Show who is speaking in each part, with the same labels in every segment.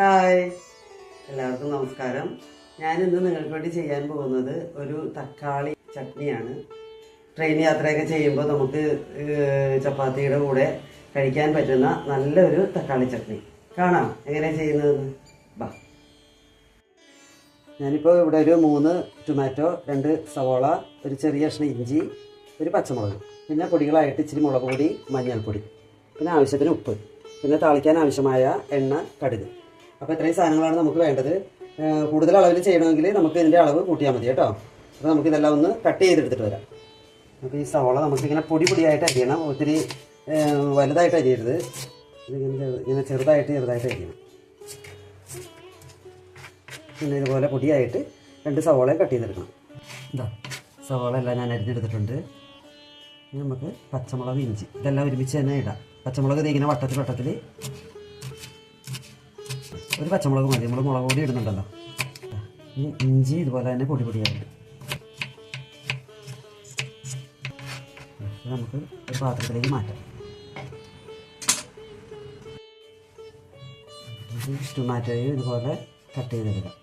Speaker 1: Hi. എല്ലാവർക്കും നമസ്കാരം. ഞാൻ ഇന്ന് നിങ്ങൾക്ക് വേണ്ടി ചെയ്യാൻ പോകുന്നത് ഒരു തക്കാളി ചട്നിയാണ്. ട്രെയിൻ യാത്രയൊക്കെ ചെയ്യുമ്പോൾ നമുക്ക് ചപ്പാത്തിയുടെ കൂടെ കഴിക്കാൻ പറ്റുന്ന നല്ലൊരു തക്കാളി ചട്നി. കാണാം എങ്ങനെയാണ് ചെയ്യുന്നതെന്ന്. ബാ. ഞാനിപ്പോൾ ഇവിടെ ഒരു മൂന്ന് ടൊമാറ്റോ രണ്ട് സവോള ഒരു ചെറിയ കഷ്ണം ഇഞ്ചി ഒരു പച്ചമുളക് പിന്നെ പൊടികളായിട്ട് ഇച്ചിരി മുളക് പൊടി മഞ്ഞൾപ്പൊടി പിന്നെ ആവശ്യത്തിന് ഉപ്പ് പിന്നെ താളിക്കാൻ ആവശ്യമായ എണ്ണ കടുക്. അപ്പോൾ ഇത്രയും സാധനങ്ങളാണ് നമുക്ക് വേണ്ടത്. കൂടുതൽ അളവിൽ ചെയ്യണമെങ്കിൽ നമുക്ക് ഇതിന്റെ അളവ് കൂട്ടിയാൽ മതി കേട്ടോ. അപ്പോൾ നമുക്ക് ഇതെല്ലാം ഒന്ന് കട്ട് ചെയ്തെടുത്തിട്ട് വരാം. അപ്പോൾ ഈ സവോള നമുക്കിങ്ങനെ പൊടി പൊടിയായിട്ട് അരിയണം. ഒത്തിരി വലുതായിട്ട് അരിയരുത്. ഇതിങ്ങനെ ഇങ്ങനെ ചെറുതായിട്ട് ചെറുതായിട്ട് അരിയണം. പിന്നെ ഇതുപോലെ പൊടിയായിട്ട് രണ്ട് സവോളയും കട്ട് ചെയ്തെടുക്കണം. ഇതാ സവോള എല്ലാം ഞാൻ അരിഞ്ഞെടുത്തിട്ടുണ്ട്. നമുക്ക് പച്ചമുളക് ഇഞ്ചി. ഇതെല്ലാം ഒരുമിച്ച് തന്നെ ഇടാം. പച്ചമുളക് ഇങ്ങനെ വട്ടത്തിൽ വട്ടത്തിൽ ഒരു പച്ചമുളക് മതി. നമ്മൾ മുളക് പൊടി ഇടുന്നുണ്ടല്ലോ. ഈ ഇഞ്ചി ഇതുപോലെ തന്നെ പൊടി പൊടിയാണ് നമുക്ക് ഒരു പാത്രത്തിലേക്ക് മാറ്റാം. ടൊമാറ്റോയും ഇതുപോലെ കട്ട് ചെയ്തെടുക്കാം.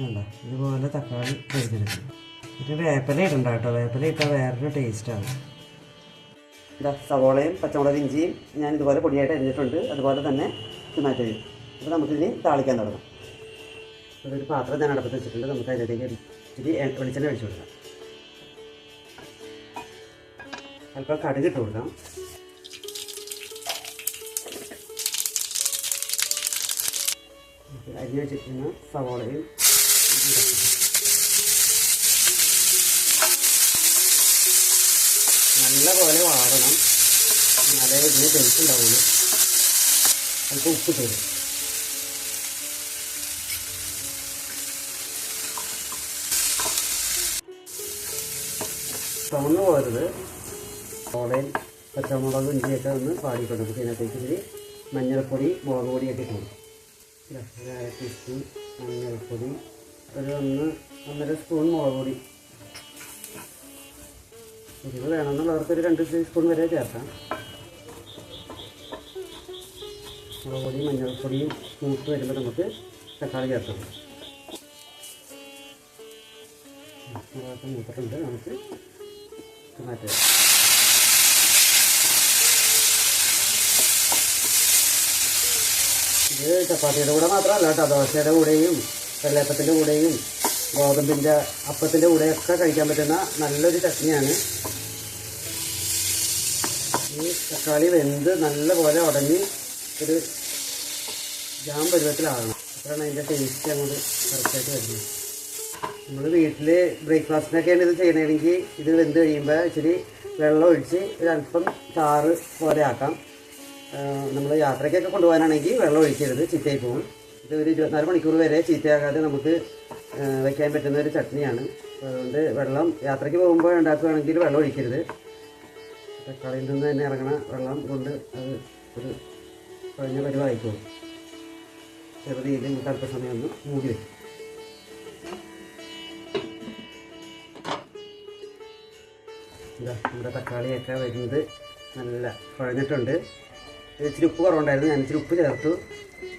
Speaker 1: വേണ്ട ഇതുപോലെ തക്കാളി കഴുകിയെടുക്കും ഇത് വേപ്പില ഇടണ്ട കേട്ടോ. വേപ്പില ഇട്ടാൽ വേറൊരു ടേസ്റ്റാണ് ഇതാ സവോളയും പച്ചമുളക് ഇഞ്ചിയും ഞാൻ ഇതുപോലെ പൊടിയായിട്ട് അരിഞ്ഞിട്ടുണ്ട്. അതുപോലെ തന്നെ ടൊമാറ്റോയും. അപ്പോൾ നമുക്കിനി താളിക്കാൻ തുടങ്ങാം. അതൊരു പാത്രം ഞാൻ അടുപ്പത്ത് വെച്ചിട്ടുണ്ട്. നമുക്ക് അതിലേക്ക് ഇച്ചിരി വെളിച്ചെണ്ണ ഒഴിച്ചു കൊടുക്കാം. അല്പം കടുക് ഇട്ട് കൊടുക്കാം. അരിഞ്ഞ് വെച്ചിരിക്കുന്ന സവോളയും നല്ല പോലെ വാടണം. എന്നാലേ ഇതിന് ടേസ്റ്റ് നമുക്ക് ഉപ്പ് തരും ചുമന്ന് പോകരുത്. ഓടയിൽ പച്ചമുളക് ഇഞ്ചിയൊക്കെ ഒന്ന് പാടിക്കൊടുക്കും ഇതിനകത്തേക്ക് ഇച്ചിരി മഞ്ഞൾപ്പൊടി മുളക് പൊടിയൊക്കെ കൊടുക്കും. ടീസ്പൂൺ മഞ്ഞൾപ്പൊടി ഒരു ഒന്ന് ഒന്നര സ്പൂൺ മുളക് പൊടി എരിവ് വേണമെന്നുള്ളവർക്ക് ഒരു രണ്ട് ടീസ്പൂൺ വരെ ചേർക്കാം. മുളക് പൊടിയും മഞ്ഞൾപ്പൊടിയും മൂത്ത് വരുമ്പോൾ നമുക്ക് തക്കാളി ചേർക്കാം. മുളകൊക്കെ മൂത്തിട്ടുണ്ട്. നമുക്ക് ടൊമാറ്റോ. ഇത് ചപ്പാത്തിയുടെ കൂടെ മാത്രമല്ല കേട്ടോ ദോശയുടെ കൂടെയും വെള്ളയപ്പത്തിന്റെ കൂടെയും ഗോതമ്പിന്റെ അപ്പത്തിന്റെ കൂടെയൊക്കെ കഴിക്കാൻ പറ്റുന്ന നല്ലൊരു ചട്നിയാണ്. ഈ തക്കാളി വെന്ത് നല്ലപോലെ ഉടങ്ങി ഒരു ജാം പരുവത്തിലാകണം. അപ്പോഴാണ് അതിന്റെ ടേസ്റ്റ് അങ്ങോട്ട് കറക്റ്റായിട്ട് വരുന്നത്. നമ്മൾ വീട്ടിൽ ബ്രേക്ക്ഫാസ്റ്റിനൊക്കെയാണ് ഇത് ചെയ്യണമെങ്കിൽ ഇത് വെന്ത് കഴിയുമ്പോൾ ഇച്ചിരി വെള്ളം ഒഴിച്ച് ഒരല്പം ചാറ് പോലെ ആക്കാം. നമ്മൾ യാത്രയ്ക്കൊക്കെ കൊണ്ടുപോകാനാണെങ്കിൽ വെള്ളം ഒഴിക്കരുത് ചീത്തയായി പോകും. ഇത് ഒരു ഇരുപത്തിനാല് മണിക്കൂർ വരെ ചീത്തയാകാതെ നമുക്ക് വയ്ക്കാൻ പറ്റുന്ന ഒരു ചട്നിയാണ്. അതുകൊണ്ട് വെള്ളം യാത്രയ്ക്ക് പോകുമ്പോൾ ഉണ്ടാക്കുകയാണെങ്കിൽ വെള്ളം ഒഴിക്കരുത്. തക്കാളിയിൽ നിന്ന് തന്നെ ഇറങ്ങണ വെള്ളം കൊണ്ട് അത് ഒരു കഴിഞ്ഞ പരിവായിക്കോളും ചെറുതീയിൽ നമുക്ക് അല്പസമയം ഒന്ന് മൂടി വയ്ക്കും എന്താ നമ്മുടെ തക്കാളിയൊക്കെ വരുന്നത് നല്ല കുഴഞ്ഞിട്ടുണ്ട്. ഇച്ചിരി ഉപ്പ് കുറവുണ്ടായിരുന്നു. ഞാൻ ഇച്ചിരി ഉപ്പ് ചേർത്തു.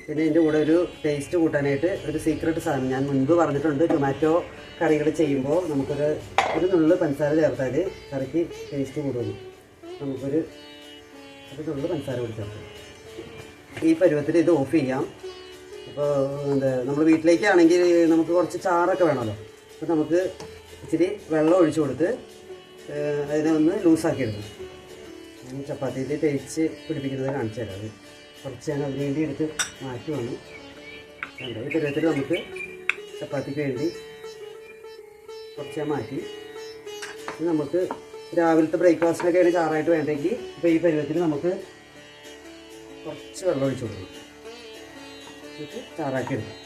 Speaker 1: പിന്നെ ഇതിന്റെ കൂടെ ഒരു ടേസ്റ്റ് കൂട്ടാനായിട്ട് ഒരു സീക്രട്ട് സാധനം. ഞാൻ മുൻപ് പറഞ്ഞിട്ടുണ്ട് ടൊമാറ്റോ കറികൾ ചെയ്യുമ്പോൾ നമുക്കൊരു ഒരു നുള്ളു പഞ്ചസാര ചേർത്താൽ കറിക്ക് ടേസ്റ്റ് കൂടുന്നു നമുക്കൊരു ഒരു പഞ്ചസാര കൂടി ചേർക്കാം ഈ പരുവത്തിൽ ഇത് ഓഫ് ചെയ്യാം. അപ്പോൾ എന്താ നമ്മൾ വീട്ടിലേക്കാണെങ്കിൽ നമുക്ക് കുറച്ച് ചാറൊക്കെ വേണമല്ലോ. അപ്പോൾ നമുക്ക് ഇച്ചിരി വെള്ളം ഒഴിച്ചു കൊടുത്ത് അതിനെ ഒന്ന് ലൂസാക്കി എടുക്കും. ഞാൻ ചപ്പാത്തിയിൽ തേച്ച് പിടിപ്പിക്കുന്നത് കാണിച്ചു തരാം കുറച്ച് ഞാൻ അതിന് വേണ്ടി എടുത്ത് മാറ്റി വന്നു കണ്ടോ ഈ പരുവത്തിൽ നമുക്ക് ചപ്പാത്തിക്ക് വേണ്ടി കുറച്ച് മാറ്റി. നമുക്ക് രാവിലത്തെ ബ്രേക്ക്ഫാസ്റ്റിനൊക്കെയാണ് ചാറായിട്ട് വേണ്ടെങ്കിൽ ഇപ്പോൾ ഈ പരുവത്തിന് നമുക്ക് കുറച്ച് വെള്ളം ഒഴിച്ചു കൊടുക്കും എന്നിട്ട് ചാറാക്കി എടുക്കാം.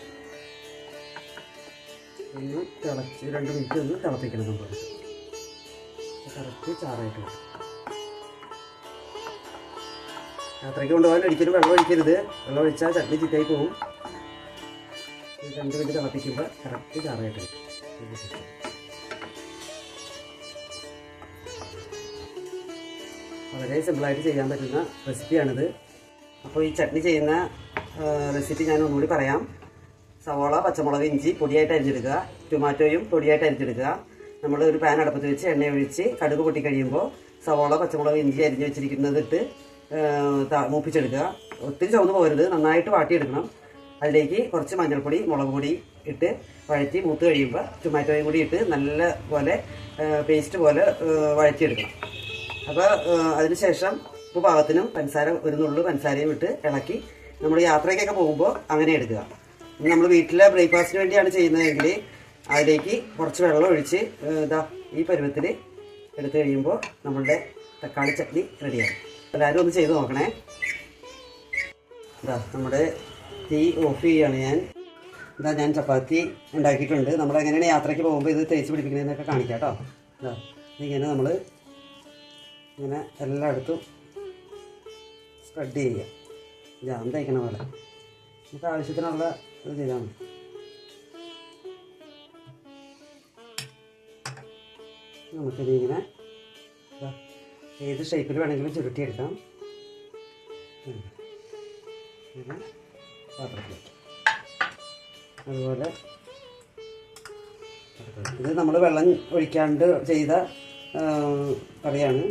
Speaker 1: തിളച്ച് രണ്ട് മിനിറ്റ് ഒന്ന് തിളപ്പിക്കണം നമ്മൾ. കറക്റ്റ് ചാറായിട്ട് വേണം യാത്രയ്ക്ക് കൊണ്ടുപോകാൻ ഒരിക്കലും വെള്ളം ഒഴിക്കരുത്. വെള്ളം ഒഴിച്ചാൽ ചട്ടി ചിറ്റായി പോകും രണ്ട് മിനിറ്റ് തിളപ്പിക്കുമ്പോൾ കറക്റ്റ് ചാറായിട്ട് വരും വളരെ സിമ്പിളായിട്ട് ചെയ്യാൻ പറ്റുന്ന റെസിപ്പിയാണിത് അപ്പോൾ ഈ ചട്നി ചെയ്യുന്ന റെസിപ്പി ഞാൻ ഒന്നുകൂടി പറയാം. സവോള പച്ചമുളക് ഇഞ്ചി പൊടിയായിട്ട് അരിഞ്ഞെടുക്കുക. ടൊമാറ്റോയും പൊടിയായിട്ട് അരിഞ്ഞെടുക്കുക. നമ്മൾ ഒരു പാൻ അടുപ്പത്ത് വെച്ച് എണ്ണ ഒഴിച്ച് കടുക് പൊട്ടി കഴിയുമ്പോൾ സവോള പച്ചമുളക് ഇഞ്ചി അരിഞ്ഞ് വെച്ചിരിക്കുന്നത് ഇട്ട് മൂപ്പിച്ചെടുക്കുക. ഒത്തിരി ചുവന്ന് പോകരുത്. നന്നായിട്ട് വാട്ടിയെടുക്കണം. അതിലേക്ക് കുറച്ച് മഞ്ഞൾപ്പൊടി മുളക് പൊടി ഇട്ട് വഴറ്റി മൂത്ത് കഴിയുമ്പോൾ ടൊമാറ്റോയും കൂടി ഇട്ട് നല്ല പോലെ പേസ്റ്റ് പോലെ വഴറ്റിയെടുക്കണം. അപ്പോൾ അതിനുശേഷം ഉപ്പ് പാകത്തിനും പഞ്ചസാര ഒരു നുള്ളു പഞ്ചസാരയും ഇട്ട് ഇളക്കി നമ്മൾ യാത്രയ്ക്കൊക്കെ പോകുമ്പോൾ അങ്ങനെ എടുക്കുക. നമ്മൾ വീട്ടിലെ ബ്രേക്ക്ഫാസ്റ്റിന് വേണ്ടിയാണ് ചെയ്യുന്നതെങ്കിൽ അതിലേക്ക് കുറച്ച് വെള്ളം ഒഴിച്ച് ഇതാ ഈ പരുവത്തിൽ എടുത്തു കഴിയുമ്പോൾ നമ്മളുടെ തക്കാളി ചട്നി റെഡിയാകും. എല്ലാവരും ഒന്ന് ചെയ്ത് നോക്കണേ. ഇതാ നമ്മുടെ തീ ഓഫ് ചെയ്യുകയാണ് ഞാൻ. ഇതാ ഞാൻ ചപ്പാത്തി ഉണ്ടാക്കിയിട്ടുണ്ട്. നമ്മൾ എങ്ങനെയാണ് യാത്രയ്ക്ക് പോകുമ്പോൾ ഇത് തേച്ച് പിടിപ്പിക്കണമെന്നൊക്കെ കാണിക്കാം കേട്ടോ. ഇതാ ഇതിങ്ങനെ നമ്മൾ ഇങ്ങനെ എല്ലായിടത്തും സ്പ്രെഡ് ചെയ്യുക. ജാം തയ്ക്കണ പോലെ. നമുക്ക് ആവശ്യത്തിനുള്ള ഇത് ചെയ്താൽ മതി. നമുക്കിതിങ്ങനെ ഏത് ഷേപ്പിൽ വേണമെങ്കിലും ചുരുട്ടിയെടുക്കാം. ഇങ്ങനെ അതുപോലെ ഇത് നമ്മൾ വെള്ളം ഒഴിക്കാണ്ട് ചെയ്ത കറിയാണ്.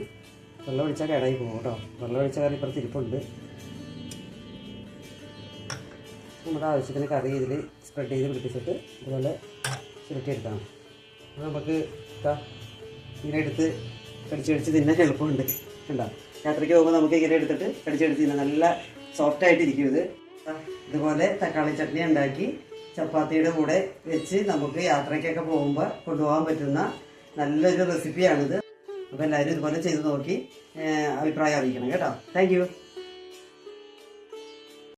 Speaker 1: വെള്ളം ഒഴിച്ചാൽ കേടായി പോകും കേട്ടോ. വെള്ളം ഒഴിച്ച കറി ഇപ്പുറത്ത് ഇരിപ്പുണ്ട്. നമ്മുടെ ആവശ്യത്തിന് കറി ഇതിൽ സ്പ്രെഡ് ചെയ്ത് പിടിപ്പിച്ചിട്ട് അതുപോലെ ചുരുട്ടിയെടുക്കണം. അപ്പോൾ നമുക്ക് ഇങ്ങനെ എടുത്ത് കടിച്ച് കടിച്ച് തിന്നാൻ എളുപ്പമുണ്ട് കണ്ടോ? യാത്രയ്ക്ക് പോകുമ്പോൾ നമുക്ക് ഇങ്ങനെ എടുത്തിട്ട് കടിച്ച് കടിച്ച് തിന്നാൻ നല്ല സോഫ്റ്റ് ആയിട്ട് ഇരിക്കും ഇത്. ഇതുപോലെ തക്കാളി ചട്നി ഉണ്ടാക്കി ചപ്പാത്തിയുടെ കൂടെ വെച്ച് നമുക്ക് യാത്രയ്ക്കൊക്കെ പോകുമ്പോൾ കൊണ്ടുപോകാൻ പറ്റുന്ന നല്ലൊരു റെസിപ്പിയാണിത് അപ്പോൾ എല്ലാവരും ഇതുപോലെ ചെയ്ത് നോക്കി അഭിപ്രായം അറിയിക്കണം കേട്ടോ. താങ്ക്